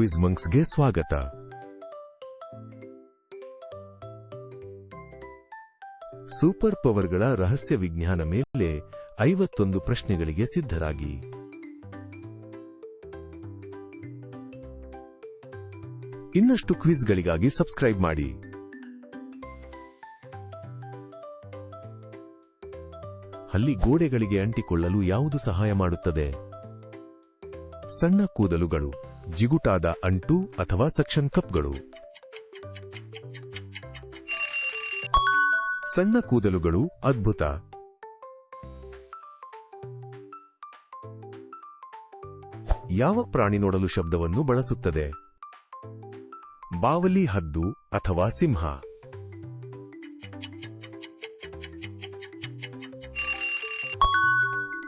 Quiz ಮಂಕ್ಸ್ಗೆ ಸ್ವಾಗತ. Super ಪವರ್ಗಳ ರಹಸ್ಯ ವಿಜ್ಞಾನ ಮೇಲೆ ಐವತ್ತೊಂದು ಪ್ರಶ್ನೆಗಳಿಗೆ ಸಿದ್ಧರಾಗಿ. ಇನ್ನಷ್ಟು ಕ್ವಿಜ್ಗಳಿಗಾಗಿ ಸಬ್ಸ್ಕ್ರೈಬ್ ಮಾಡಿ. ಅಲ್ಲಿ ಗೋಡೆಗಳಿಗೆ ಅಂಟಿಕೊಳ್ಳಲು ಯಾವುದು ಸಹಾಯ ಮಾಡುತ್ತದೆ? ಸಣ್ಣ ಕೂದಲುಗಳು, ಜಿಗುಟಾದ ಅಂಟು ಅಥವಾ ಸಕ್ಷನ್ ಕಪ್ಗಳು. ಸಣ್ಣ ಕೂದಲುಗಳು ಅದ್ಭುತ. ಯಾವ ಪ್ರಾಣಿ ನೋಡಲು ಶಬ್ದವನ್ನು ಬಳಸುತ್ತದೆ? ಬಾವಲಿ ಹದ್ದು ಅಥವಾ ಸಿಂಹ.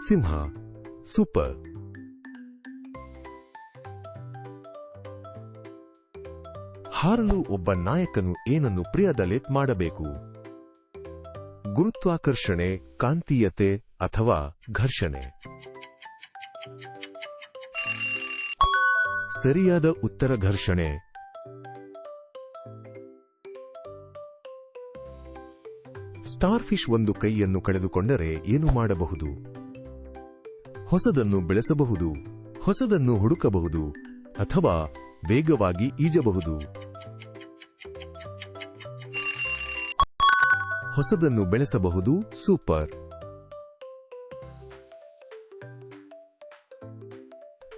ಸಿಂಹ. ಸೂಪರ್. ಹಾರಲು ಒಬ್ಬ ನಾಯಕನು ಏನನ್ನು ಪ್ರಿಯದಲೆತ್ ಮಾಡಬೇಕು? ಗುರುತ್ವಾಕರ್ಷಣೆ, ಕಾಂತೀಯತೆ ಅಥವಾ ಘರ್ಷಣೆ? ಸರಿಯಾದ ಉತ್ತರ ಘರ್ಷಣೆ? ಸ್ಟಾರ್ಫಿಶ್ ಒಂದು ಕೈಯನ್ನು ಕಳೆದುಕೊಂಡರೆ ಏನು ಮಾಡಬಹುದು? ಹೊಸದನ್ನು ಬೆಳೆಸಬಹುದು, ಹೊಸದನ್ನು ಹುಡುಕಬಹುದು ಅಥವಾ ವೇಗವಾಗಿ ಈಜಬಹುದು? ಹೊಸದನ್ನು ಬೆಳೆಸಬಹುದು. ಸೂಪರ್.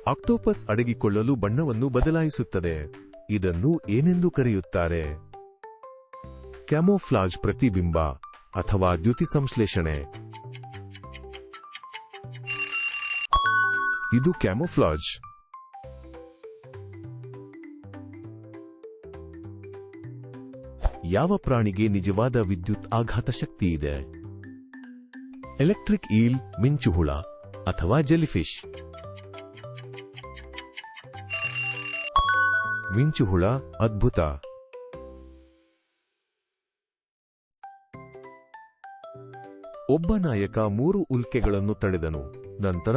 ಆಕ್ಟೋಪಸ್ ಅಡಗಿಕೊಳ್ಳಲು ಬಣ್ಣವನ್ನು ಬದಲಾಯಿಸುತ್ತದೆ. ಇದನ್ನು ಏನೆಂದು ಕರೆಯುತ್ತಾರೆ? ಕ್ಯಾಮೋಫ್ಲಾಜ್ ಪ್ರತಿಬಿಂಬ ಅಥವಾ ದ್ಯುತಿ ಸಂಶ್ಲೇಷಣೆ. ಇದು ಕ್ಯಾಮೋಫ್ಲಾಜ್. ಯಾವ ಪ್ರಾಣಿಗೆ ನಿಜವಾದ ವಿದ್ಯುತ್ ಆಘಾತ ಶಕ್ತಿ ಇದೆ ಎಲೆಕ್ಟ್ರಿಕ್ ಈಲ್ ಮಿಂಚುಹುಳ ಅಥವಾ ಜೆಲಿಫಿಶ್ ಮಿಂಚುಹುಳ ಅದ್ಭುತ. ಒಬ್ಬ ನಾಯಕ ಮೂರು ಉಲ್ಕೆಗಳನ್ನು ತಡೆದನು, ನಂತರ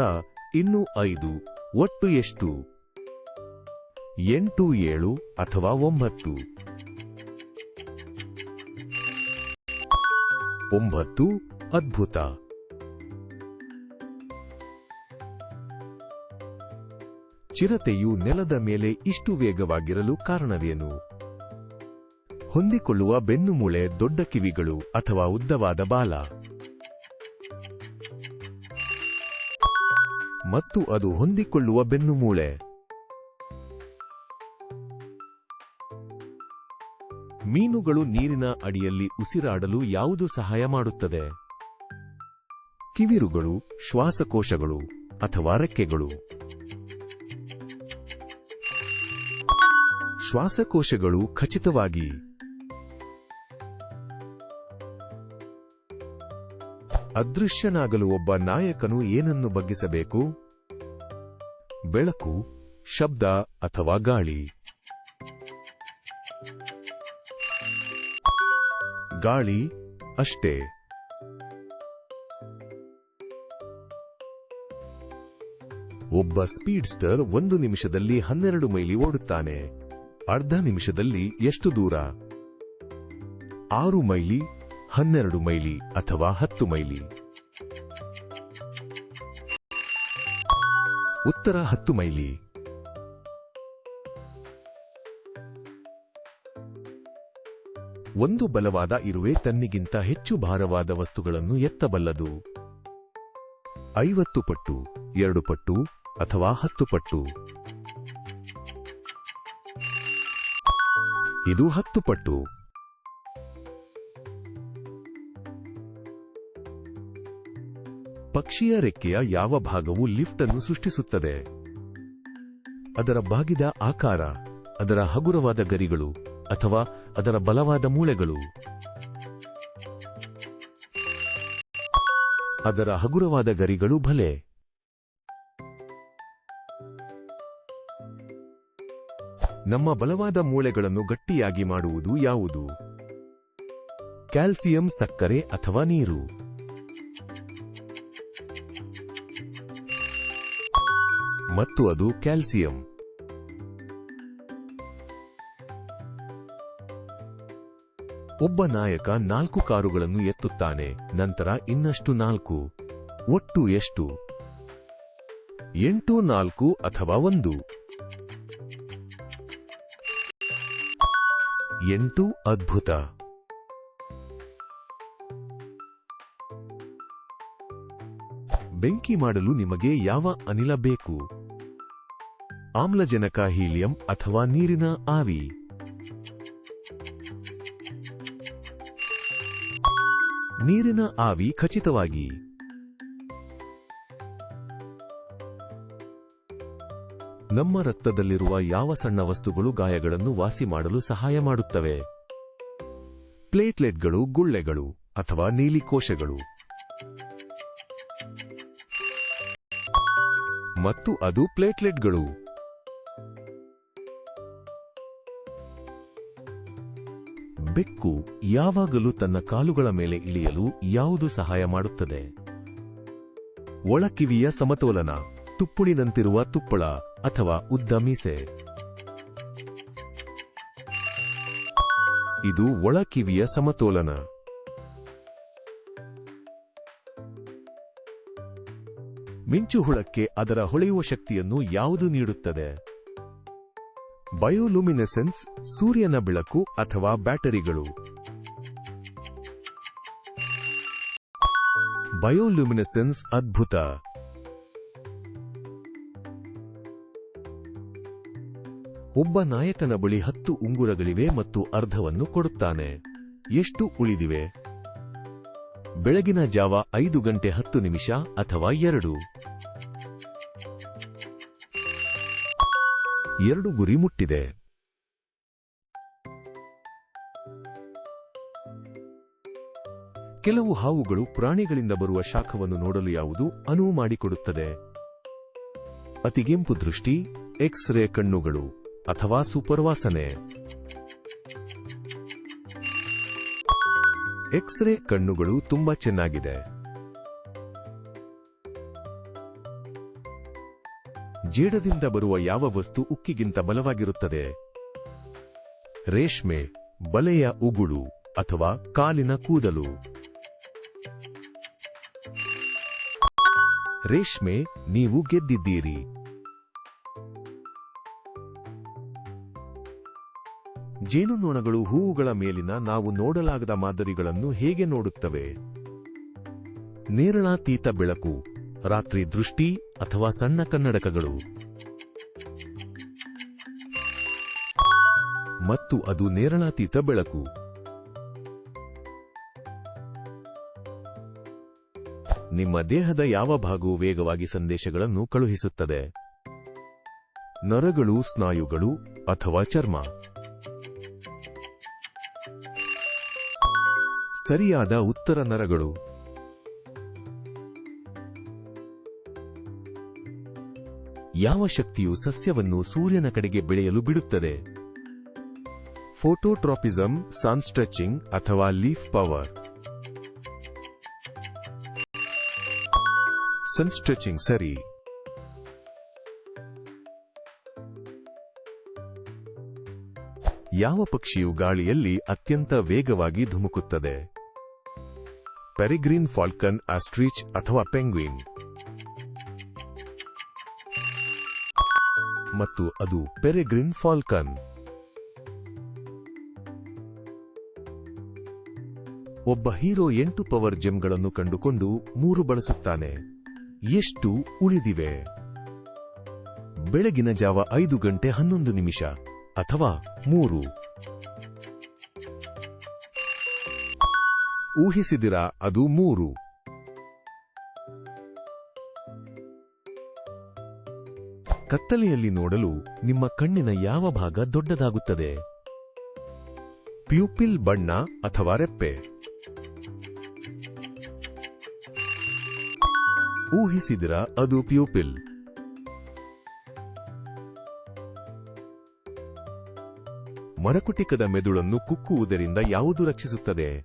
ಇನ್ನು ಐದು, ಒಟ್ಟು ಎಷ್ಟು? ಎಂಟು, ಏಳು ಅಥವಾ ಒಂಬತ್ತು. ಒಂಬತ್ತು ಅದ್ಭುತ. ಚಿರತೆಯು ನೆಲದ ಮೇಲೆ ಇಷ್ಟು ವೇಗವಾಗಿರಲು ಕಾರಣವೇನು? ಹೊಂದಿಕೊಳ್ಳುವ ಬೆನ್ನುಮೂಳೆ ದೊಡ್ಡ ಕಿವಿಗಳು ಅಥವಾ ಉದ್ದವಾದ ಬಾಲ? ಮತ್ತು ಅದು ಹೊಂದಿಕೊಳ್ಳುವ ಬೆನ್ನುಮೂಳೆ ಮೀನುಗಳು ನೀರಿನ ಅಡಿಯಲ್ಲಿ ಉಸಿರಾಡಲು ಯಾವುದು ಸಹಾಯ ಮಾಡುತ್ತದೆ? ಕಿವಿರುಗಳು, ಶ್ವಾಸಕೋಶಗಳು ಅಥವಾ ರೆಕ್ಕೆಗಳು. ಶ್ವಾಸಕೋಶಗಳು ಖಚಿತವಾಗಿ. ಅದೃಶ್ಯನಾಗಲು ಒಬ್ಬ ನಾಯಕನು ಏನನ್ನು ಬಗ್ಗಿಸಬೇಕು? ಬೆಳಕು, ಶಬ್ದ ಅಥವಾ ಗಾಳಿ. ಗಾಳಿ ಅಷ್ಟೇ. ಒಬ್ಬ ಸ್ಪೀಡ್ಸ್ಟರ್ ಒಂದು ನಿಮಿಷದಲ್ಲಿ ಹನ್ನೆರಡು ಮೈಲಿ ಓಡುತ್ತಾನೆ. ಅರ್ಧ ನಿಮಿಷದಲ್ಲಿ ಎಷ್ಟು ದೂರ? ಆರು ಮೈಲಿ, ಹನ್ನೆರಡು ಮೈಲಿ ಅಥವಾ ಹತ್ತು ಮೈಲಿ? ಉತ್ತರ ಹತ್ತು ಮೈಲಿ. ಒಂದು ಬಲವಾದ ಇರುವೆ ತನ್ನಿಗಿಂತ ಹೆಚ್ಚು ಭಾರವಾದ ವಸ್ತುಗಳನ್ನು ಎತ್ತಬಲ್ಲದು. ಐವತ್ತು ಪಟ್ಟು, ಎರಡು ಪಟ್ಟು ಅಥವಾ ಹತ್ತು ಪಟ್ಟು. ಇದು ಹತ್ತು ಪಟ್ಟು. ಪಕ್ಷಿಯ ರೆಕ್ಕೆಯ ಯಾವ ಭಾಗವು ಲಿಫ್ಟ್ ಅನ್ನು ಸೃಷ್ಟಿಸುತ್ತದೆ? ಅದರ ಬಾಗಿದ ಆಕಾರ, ಅದರ ಹಗುರವಾದ ಗರಿಗಳು ಅಥವಾ ಅದರ ಬಲವಾದ ಮೂಳೆಗಳು. ಅದರ ಹಗುರವಾದ ಗರಿಗಳು ಭಲೆ. ನಮ್ಮ ಬಲವಾದ ಮೂಳೆಗಳನ್ನು ಗಟ್ಟಿಯಾಗಿ ಮಾಡುವುದು ಯಾವುದು? ಕ್ಯಾಲ್ಸಿಯಂ ಸಕ್ಕರೆ ಅಥವಾ ನೀರು? ಮತ್ತು ಅದು ಕ್ಯಾಲ್ಸಿಯಂ. ಒಬ್ಬ ನಾಯಕ ನಾಲ್ಕು ಕಾರುಗಳನ್ನು ಎತ್ತುತ್ತಾನೆ, ನಂತರ ಇನ್ನಷ್ಟು ನಾಲ್ಕು, ಒಟ್ಟು ಎಷ್ಟು? ಎಂಟು, ನಾಲ್ಕು ಅಥವಾ ಒಂದು? ಎಂಟು ಅದ್ಭುತ. ಬೆಂಕಿ ಮಾಡಲು ನಿಮಗೆ ಯಾವ ಅನಿಲ ಬೇಕು? ಆಮ್ಲಜನಕ ಹೀಲಿಯಂ ಅಥವಾ ನೀರಿನ ಆವಿ? ನೀರಿನ ಆವಿ ಖಚಿತವಾಗಿ. ನಮ್ಮ ರಕ್ತದಲ್ಲಿರುವ ಯಾವ ಸಣ್ಣ ವಸ್ತುಗಳು ಗಾಯಗಳನ್ನು ವಾಸಿ ಮಾಡಲು ಸಹಾಯ ಮಾಡುತ್ತವೆ? ಪ್ಲೇಟ್ಲೆಟ್ಗಳು, ಗುಳ್ಳೆಗಳು ಅಥವಾ ನೀಲಿ ಕೋಶಗಳು ಮತ್ತು ಅದು ಪ್ಲೇಟ್ಲೆಟ್ಗಳು. ಬೆಕ್ಕು ಯಾವಾಗಲೂ ತನ್ನ ಕಾಲುಗಳ ಮೇಲೆ ಇಳಿಯಲು ಯಾವುದು ಸಹಾಯ ಮಾಡುತ್ತದೆ? ಒಳಕಿವಿಯ ಸಮತೋಲನ, ತುಪ್ಪುಳಿನಂತಿರುವ ತುಪ್ಪಳ ಅಥವಾ ಉದ್ದ ಮೀಸೆ. ಇದು ಒಳಕಿವಿಯ ಸಮತೋಲನ. ಮಿಂಚುಹುಳಕ್ಕೆ ಅದರ ಹೊಳೆಯುವ ಶಕ್ತಿಯನ್ನು ಯಾವುದು ನೀಡುತ್ತದೆ? ಬಯೋಲುಮಿನೆಸೆನ್ಸ್ ಸೂರ್ಯನ ಬೆಳಕು ಅಥವಾ ಬ್ಯಾಟರಿಗಳು. ಬಯೋಲ್ಯುಮಿನೆಸೆನ್ಸ್ ಅದ್ಭುತ. ಒಬ್ಬ ನಾಯಕನ ಬಳಿ ಹತ್ತು ಉಂಗುರಗಳಿವೆ ಮತ್ತು ಅರ್ಧವನ್ನು ಕೊಡುತ್ತಾನೆ. ಎಷ್ಟು ಉಳಿದಿವೆ? ಬೆಳಗಿನ ಜಾವ ಐದು ಗಂಟೆ ಹತ್ತು ನಿಮಿಷ ಅಥವಾ ಎರಡು. ಎರಡು ಗುರಿ ಮುಟ್ಟಿದೆ. ಕೆಲವು ಹಾವುಗಳು ಪ್ರಾಣಿಗಳಿಂದ ಬರುವ ಶಾಖವನ್ನು ನೋಡಲು ಯಾವುದು ಅನುವು ಮಾಡಿಕೊಡುತ್ತದೆ? ಅತಿಗೆಂಪು ದೃಷ್ಟಿ ಎಕ್ಸ್ ರೇ ಕಣ್ಣುಗಳು ಅಥವಾ ಸೂಪರ್ವಾಸನೆ. ಎಕ್ಸ್ ರೇ ಕಣ್ಣುಗಳು ತುಂಬಾ ಚೆನ್ನಾಗಿದೆ. ಜೇಡದಿಂದ ಬರುವ ಯಾವ ವಸ್ತು ಉಕ್ಕಿಗಿಂತ ಬಲವಾಗಿರುತ್ತದೆ? ರೇಷ್ಮೆ, ಬಲೆಯ ಉಗುಳು ಅಥವಾ ಕಾಲಿನ ಕೂದಲು? ರೇಷ್ಮೆ, ನೀವು ಗೆದ್ದಿದ್ದೀರಿ. ಜೇನುನೊಣಗಳು ಹೂವುಗಳ ಮೇಲಿನ ನಾವು ನೋಡಲಾಗದ ಮಾದರಿಗಳನ್ನು ಹೇಗೆ ನೋಡುತ್ತವೆ? ನೇರಳಾತೀತ ಬೆಳಕು ರಾತ್ರಿ ದೃಷ್ಟಿ ಅಥವಾ ಸಣ್ಣ ಕನ್ನಡಕಗಳು. ಮತ್ತು ಅದು ನೇರಳಾತೀತ ಬೆಳಕು. ನಿಮ್ಮ ದೇಹದ ಯಾವ ಭಾಗವು ವೇಗವಾಗಿ ಸಂದೇಶಗಳನ್ನು ಕಳುಹಿಸುತ್ತದೆ? ನರಗಳು, ಸ್ನಾಯುಗಳು ಅಥವಾ ಚರ್ಮ. ಸರಿಯಾದ ಉತ್ತರ ನರಗಳು. ಯಾವ ಶಕ್ತಿಯು ಸಸ್ಯವನ್ನು ಸೂರ್ಯನ ಕಡೆಗೆ ಬೆಳೆಯಲು ಬಿಡುತ್ತದೆ? ಫೋಟೋಟ್ರಾಪಿಸಂ, ಸನ್ ಸ್ಟ್ರೆಚಿಂಗ್ ಅಥವಾ ಲೀಫ್ ಪವರ್. ಸನ್ ಸ್ಟ್ರೆಚಿಂಗ್ ಸರಿ. ಯಾವ ಪಕ್ಷಿಯು ಗಾಳಿಯಲ್ಲಿ ಅತ್ಯಂತ ವೇಗವಾಗಿ ಧುಮುಕುತ್ತದೆ? ಪೆರಿಗ್ರೀನ್ ಫಾಲ್ಕನ್, ಆಸ್ಟ್ರಿಚ್ ಅಥವಾ ಪೆಂಗ್ವಿನ್. ಮತ್ತು ಅದು ಪೆರೆಗ್ರಿನ್ ಫಾಲ್ಕನ್ ಒಬ್ಬ ಹೀರೋ ಎಂಟು ಪವರ್ ಜೆಮ್ಗಳನ್ನು ಕಂಡುಕೊಂಡು ಮೂರು ಬಳಸುತ್ತಾನೆ. ಎಷ್ಟು ಉಳಿದಿವೆ? ಬೆಳಗಿನ ಜಾವ ಐದು ಗಂಟೆ ಹನ್ನೊಂದು ನಿಮಿಷ ಅಥವಾ ಮೂರು. ಊಹಿಸಿದಿರಾ ಅದು ಮೂರು. ಕತ್ತಲೆಯಲ್ಲಿ ನೋಡಲು ನಿಮ್ಮ ಕಣ್ಣಿನ ಯಾವ ಭಾಗ ದೊಡ್ಡದಾಗುತ್ತದೆ? ಪ್ಯೂಪಿಲ್ ಬಣ್ಣ ಅಥವಾ ರೆಪ್ಪೆ? ಊಹಿಸಿದ್ರ ಅದು ಪ್ಯೂಪಿಲ್. ಮರಕುಟಿಕದ ಮೆದುಳನ್ನು ಕುಕ್ಕುವುದರಿಂದ ಯಾವುದು ರಕ್ಷಿಸುತ್ತದೆ?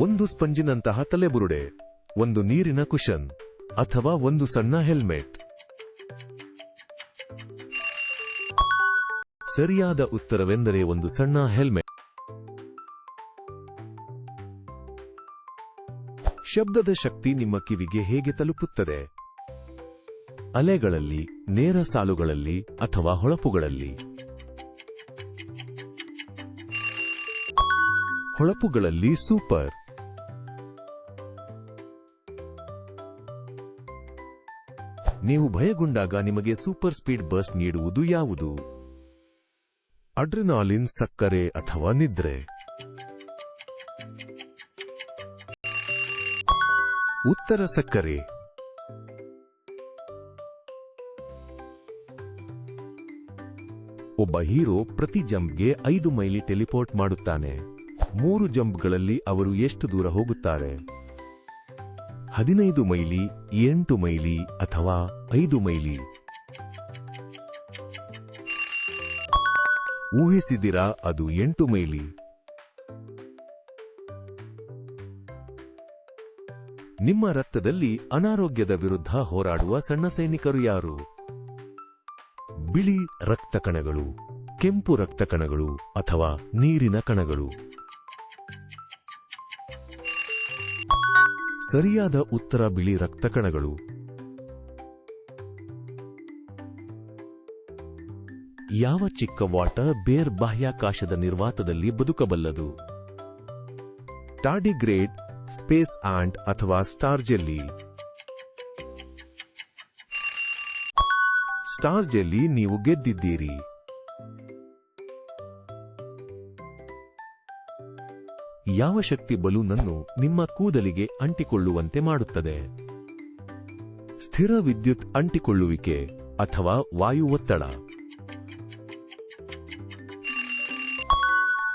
ಒಂದು ಸ್ಪಂಜಿನಂತಹ ತಲೆಬುರುಡೆ, ಒಂದು ನೀರಿನ ಕುಶನ್ ಅಥವಾ ಒಂದು ಸಣ್ಣ ಹೆಲ್ಮೆಟ್. ಸರಿಯಾದ ಉತ್ತರವೆಂದರೆ ಒಂದು ಸಣ್ಣ ಹೆಲ್ಮೆಟ್. ಶಬ್ದದ ಶಕ್ತಿ ನಿಮ್ಮ ಕಿವಿಗೆ ಹೇಗೆ ತಲುಪುತ್ತದೆ? ಅಲೆಗಳಲ್ಲಿ, ನೇರ ಸಾಲುಗಳಲ್ಲಿ ಅಥವಾ ಹೊಳಪುಗಳಲ್ಲಿ? ಹೊಳಪುಗಳಲ್ಲಿ ಸೂಪರ್. ನೀವು ಭಯಗೊಂಡಾಗ ನಿಮಗೆ ಸೂಪರ್ ಸ್ಪೀಡ್ ಬಸ್ಟ್ ನೀಡುವುದು ಯಾವುದು? ಅಡ್ರಿನಾಲಿನ್ ಸಕ್ಕರೆ ಅಥವಾ ನಿದ್ರೆ. ಉತ್ತರ ಸಕ್ಕರೆ. ಒಬ್ಬ ಹೀರೋ ಪ್ರತಿ ಜಂಪ್ಗೆ ಐದು ಮೈಲಿ ಟೆಲಿಪೋರ್ಟ್ ಮಾಡುತ್ತಾನೆ. ಮೂರು ಜಂಪ್ಗಳಲ್ಲಿ ಅವರು ಎಷ್ಟು ದೂರ ಹೋಗುತ್ತಾರೆ? ಹದಿನೈದು ಮೈಲಿ, ಎಂಟು ಮೈಲಿ ಅಥವಾ ಐದು ಮೈಲಿ? ಊಹಿಸಿದಿರಾ ಅದು ಎಂಟು ಮೈಲಿ. ನಿಮ್ಮ ರಕ್ತದಲ್ಲಿ ಅನಾರೋಗ್ಯದ ವಿರುದ್ಧ ಹೋರಾಡುವ ಸಣ್ಣ ಸೈನಿಕರು ಯಾರು? ಬಿಳಿ ರಕ್ತ ಕಣಗಳು, ಕೆಂಪು ರಕ್ತ ಕಣಗಳು ಅಥವಾ ನೀರಿನ ಕಣಗಳು? ಸರಿಯಾದ ಉತ್ತರ ಬಿಳಿ ರಕ್ತ ಕಣಗಳು. ಯಾವ ಚಿಕ್ಕ ವಾಟರ್ ಬೇರ್ ಬಾಹ್ಯಾಕಾಶದ ನಿರ್ವಾತದಲ್ಲಿ ಬದುಕಬಲ್ಲದು? ಟಾಡಿಗ್ರೇಡ್ ಸ್ಪೇಸ್ ಆಂಟ್ ಅಥವಾ ಸ್ಟಾರ್ ಜೆಲ್ಲಿ ಸ್ಟಾರ್ ಜೆಲ್ಲಿ ನೀವು ಗೆದ್ದಿದ್ದೀರಿ. ಯಾವ ಶಕ್ತಿ ಬಲೂನನ್ನು ನಿಮ್ಮ ಕೂದಲಿಗೆ ಅಂಟಿಕೊಳ್ಳುವಂತೆ ಮಾಡುತ್ತದೆ? ಸ್ಥಿರ ವಿದ್ಯುತ್ ಅಂಟಿಕೊಳ್ಳುವಿಕೆ ಅಥವಾ ವಾಯು ಒತ್ತಡ.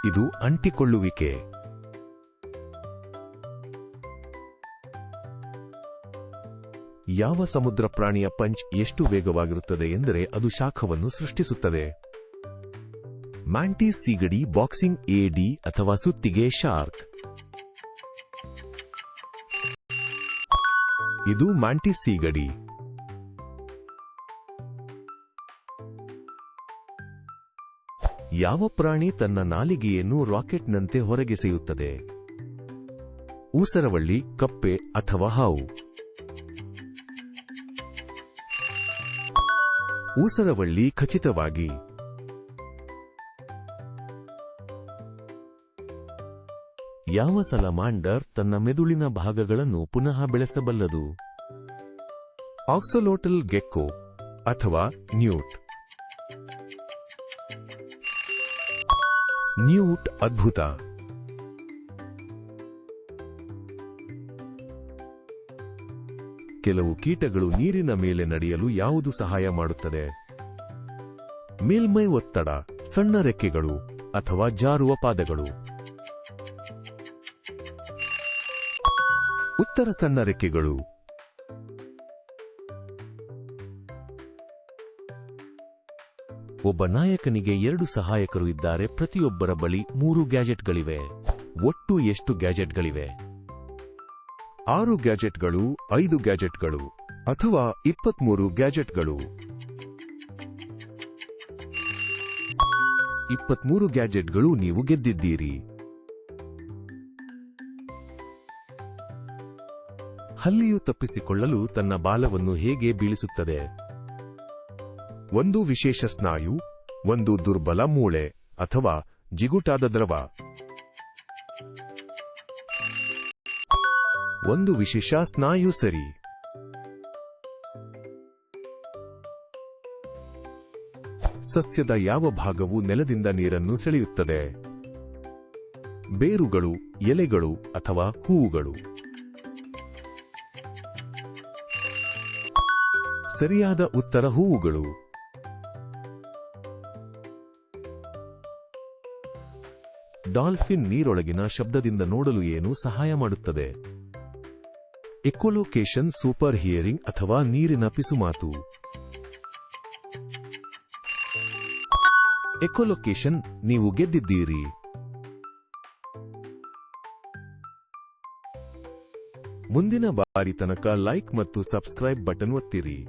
ಇದು ಅಂಟಿಕೊಳ್ಳುವಿಕೆ. ಯಾವ ಸಮುದ್ರ ಪ್ರಾಣಿಯ ಪಂಚ್ ಎಷ್ಟು ವೇಗವಾಗಿರುತ್ತದೆ ಎಂದರೆ ಅದು ಶಾಖವನ್ನು ಸೃಷ್ಟಿಸುತ್ತದೆ. ಮ್ಯಾಂಟಿಸ್ ಸೀಗಡಿ, ಬಾಕ್ಸಿಂಗ್ ಎಡಿ ಅಥವಾ ಸುತ್ತಿಗೆ ಶಾರ್ಕ್. ಇದು ಮ್ಯಾಂಟಿಸ್ ಸೀಗಡಿ. ಯಾವ ಪ್ರಾಣಿ ತನ್ನ ನಾಲಿಗೆಯನ್ನು ರಾಕೆಟ್ನಂತೆ ಹೊರಗೆಸೆಯುತ್ತದೆ ಊಸರವಳ್ಳಿ ಕಪ್ಪೆ ಅಥವಾ ಹಾವು? ಊಸರವಳ್ಳಿ ಖಚಿತವಾಗಿ. ಯಾವ ಸಲಮಾಂಡರ್ ತನ್ನ ಮೆದುಳಿನ ಭಾಗಗಳನ್ನು ಪುನಃ ಬೆಳೆಸಬಲ್ಲದು? ಆಕ್ಸಲೋಟಲ್ ಗೆಕ್ಕೋ ಅಥವಾ ನ್ಯೂಟ್? ನ್ಯೂಟ್ ಅದ್ಭುತ. ಕೆಲವು ಕೀಟಗಳು ನೀರಿನ ಮೇಲೆ ನಡೆಯಲು ಯಾವುದು ಸಹಾಯ ಮಾಡುತ್ತದೆ? ಮೇಲ್ಮೈ ಒತ್ತಡ, ಸಣ್ಣ ರೆಕ್ಕೆಗಳು ಅಥವಾ ಜಾರುವ ಪಾದಗಳು. ಉತ್ತರ ಸಣ್ಣ ರೆಕ್ಕೆಗಳು. ಒಬ್ಬ ನಾಯಕನಿಗೆ ಎರಡು ಸಹಾಯಕರು ಇದ್ದಾರೆ. ಪ್ರತಿಯೊಬ್ಬರ ಬಳಿ ಮೂರು ಗ್ಯಾಜೆಟ್ಗಳಿವೆ. ಒಟ್ಟು ಎಷ್ಟು ಗ್ಯಾಜೆಟ್ಗಳಿವೆ? ಆರು ಗ್ಯಾಜೆಟ್ಗಳು, ಐದು ಗ್ಯಾಜೆಟ್ಗಳು ಅಥವಾ ಇಪ್ಪತ್ಮೂರು ಗ್ಯಾಜೆಟ್ಗಳು. ಇಪ್ಪತ್ಮೂರು ಗ್ಯಾಜೆಟ್ಗಳು ನೀವು ಗೆದ್ದಿದ್ದೀರಿ. ಹಲ್ಲಿಯು ತಪ್ಪಿಸಿಕೊಳ್ಳಲು ತನ್ನ ಬಾಲವನ್ನು ಹೇಗೆ ಬೀಳಿಸುತ್ತದೆ? ಒಂದು ವಿಶೇಷ ಸ್ನಾಯು, ಒಂದು ದುರ್ಬಲ ಮೂಳೆ ಅಥವಾ ಜಿಗುಟಾದ ದ್ರವ. ಒಂದು ವಿಶೇಷ ಸ್ನಾಯು ಸರಿ. ಸಸ್ಯದ ಯಾವ ಭಾಗವು ನೆಲದಿಂದ ನೀರನ್ನು ಸೆಳೆಯುತ್ತದೆ? ಬೇರುಗಳು, ಎಲೆಗಳು ಅಥವಾ ಹೂವುಗಳು. ಸರಿಯಾದ ಉತ್ತರ ಹೂವುಗಳು. ಡಾಲ್ಫಿನ್ ನೀರೊಳಗಿನ ಶಬ್ದದಿಂದ ನೋಡಲು ಏನು ಸಹಾಯ ಮಾಡುತ್ತದೆ? ಎಕೋಲೊಕೇಶನ್ ಸೂಪರ್ ಹಿಯರಿಂಗ್ ಅಥವಾ ನೀರಿನ ಪಿಸುಮಾತು. ಎಕೋಲೊಕೇಶನ್ ನೀವು ಗೆದ್ದಿದ್ದೀರಿ. ಮುಂದಿನ ಬಾರಿ ತನಕ ಲೈಕ್ ಮತ್ತು ಸಬ್ಸ್ಕ್ರೈಬ್ ಬಟನ್ ಒತ್ತಿರಿ.